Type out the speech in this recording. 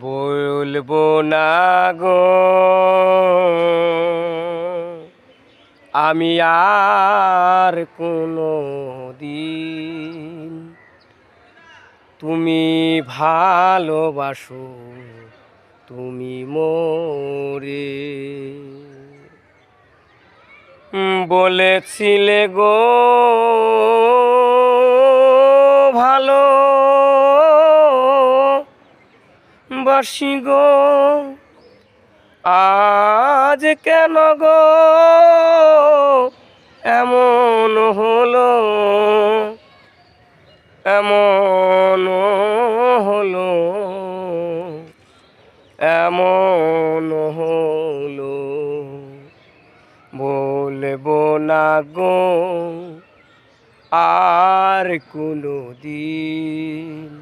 বলব না গো। আমি আর কোনো দিন তুমি ভালোবাসো তুমি মোরে। বলেছিলে গো ভালো বাসি গো। আজ কেন গো? এমন হলো এমন হলো এমন হলো। বলব না গো, আর কোনো দিন